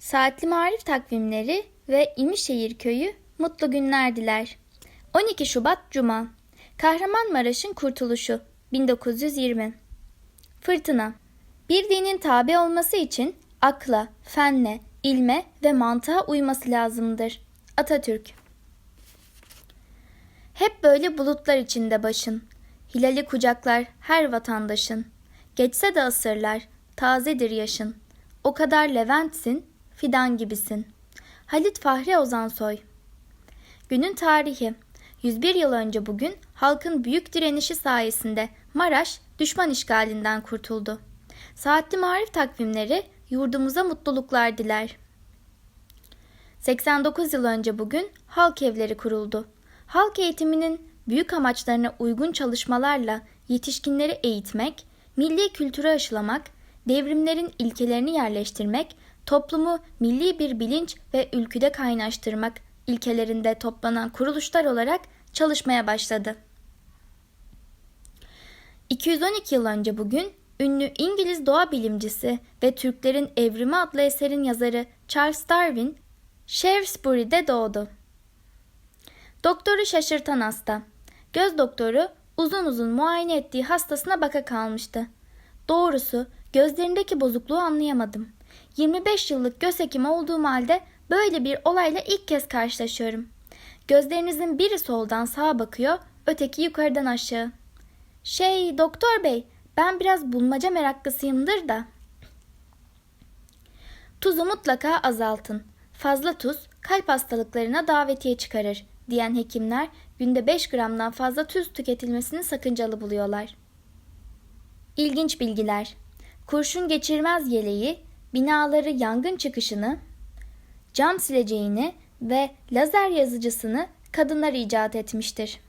Saatli Marif takvimleri ve İmişehir Köyü mutlu günler diler. 12 Şubat Cuma Kahramanmaraş'ın kurtuluşu 1920 Fırtına Bir dinin tabi olması için akla, fenle, ilme ve mantığa uyması lazımdır. Atatürk Hep böyle bulutlar içinde başın. Hilali kucaklar her vatandaşın. Geçse de asırlar, tazedir yaşın. O kadar Levent'sin, fidan gibisin. Halit Fahri Ozansoy Günün tarihi 101 yıl önce bugün halkın büyük direnişi sayesinde Maraş düşman işgalinden kurtuldu. Saatli Marif takvimleri yurdumuza mutluluklar diler. 89 yıl önce bugün halk evleri kuruldu. Halk eğitiminin büyük amaçlarına uygun çalışmalarla yetişkinleri eğitmek, milli kültürü aşılamak, devrimlerin ilkelerini yerleştirmek, toplumu milli bir bilinç ve ülküde kaynaştırmak ilkelerinde toplanan kuruluşlar olarak çalışmaya başladı. 212 yıl önce bugün ünlü İngiliz doğa bilimcisi ve Türklerin Evrimi adlı eserin yazarı Charles Darwin Shrewsbury'de doğdu. Doktoru şaşırtan hasta. Göz doktoru uzun uzun muayene ettiği hastasına baka kalmıştı. Doğrusu gözlerindeki bozukluğu anlayamadım. 25 yıllık göz hekimi olduğum halde böyle bir olayla ilk kez karşılaşıyorum. Gözlerinizin biri soldan sağa bakıyor, öteki yukarıdan aşağı. Şey, doktor bey, ben biraz bulmaca meraklısıyımdır da. Tuzu mutlaka azaltın. Fazla tuz kalp hastalıklarına davetiye çıkarır diyen hekimler günde 5 gramdan fazla tuz tüketilmesini sakıncalı buluyorlar. İlginç bilgiler. Kurşun geçirmez yeleği, binaları yangın çıkışını, cam sileceğini ve lazer yazıcısını kadınlar icat etmiştir.